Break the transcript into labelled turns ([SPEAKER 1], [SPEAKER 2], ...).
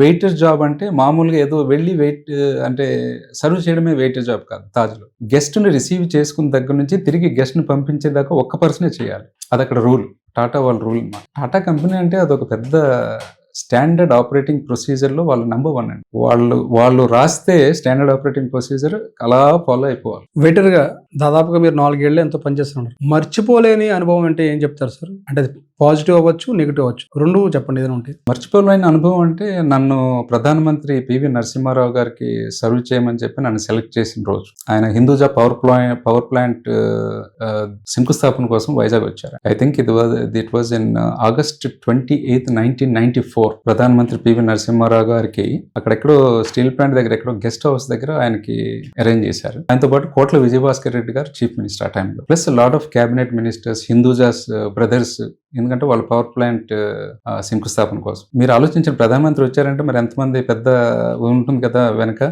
[SPEAKER 1] Waiter job అంటే మామూలుగా ఏదో వెళ్ళి వెయిట్ అంటే సర్వ్ చేయడమే వెయిటర్ జాబ్ కాదు తాజ్లో. గెస్ట్ని రిసీవ్ చేసుకున్న దగ్గర నుంచి తిరిగి గెస్ట్ని పంపించేదాకా ఒక్క పర్సనే చేయాలి. అది అక్కడ రూల్ టాటా వాళ్ళ రూల్ టాటా కంపెనీ అంటే అదొక పెద్ద స్టాండర్డ్ ఆపరేటింగ్ ప్రొసీజర్లో వాళ్ళు నెంబర్ వన్ అండి. వాళ్ళు వాళ్ళు రాస్తే స్టాండర్డ్ ఆపరేటింగ్ ప్రొసీజర్ అలా ఫాలో అయిపోవాలి.
[SPEAKER 2] వెటర్గా దాదాపుగా మీరు నాలుగేళ్ళు ఎంతో పనిచేస్తున్నారు మర్చిపోలేని అనుభవం అంటే ఏం చెప్తారు సార్? అంటే అది పాజిటివ్ అవ్వచ్చు నెగిటివ్ అవ్వచ్చు. రెండు చెప్పండి ఏదైనా ఉంటే.
[SPEAKER 1] మర్చిపోలేని అనుభవం అంటే నన్ను ప్రధానమంత్రి పివి నరసింహారావు గారికి సర్వ్ చేయమని చెప్పి నన్ను సెలెక్ట్ చేసిన రోజు. ఆయన Hinduja power plant power plant శంకుస్థాపన కోసం వైజాగ్ వచ్చారు. ఐ థింక్ ఇది was it was in August twenty eighth nineteen ninety four ప్రధానమంత్రి పివి నరసింహారావు గారికి అక్కడెక్కడో స్టీల్ ప్లాంట్ దగ్గర ఎక్కడో గెస్ట్ హౌస్ దగ్గర ఆయనకి అరేంజ్ చేశారు. ఆయనతో పాటు కోట్ల విజయభాస్కర్ రెడ్డి గారు చీఫ్ మినిస్టర్ ఆ టైంలో. Plus lot of cabinet ministers Hindujas uh, brothers ఎందుకంటే వాళ్ళ పవర్ ప్లాంట్ శంకుస్థాపన కోసం. మీరు ఆలోచించిన ప్రధానమంత్రి వచ్చారంటే మరి ఎంతమంది పెద్ద ఉంటుంది కదా వెనక?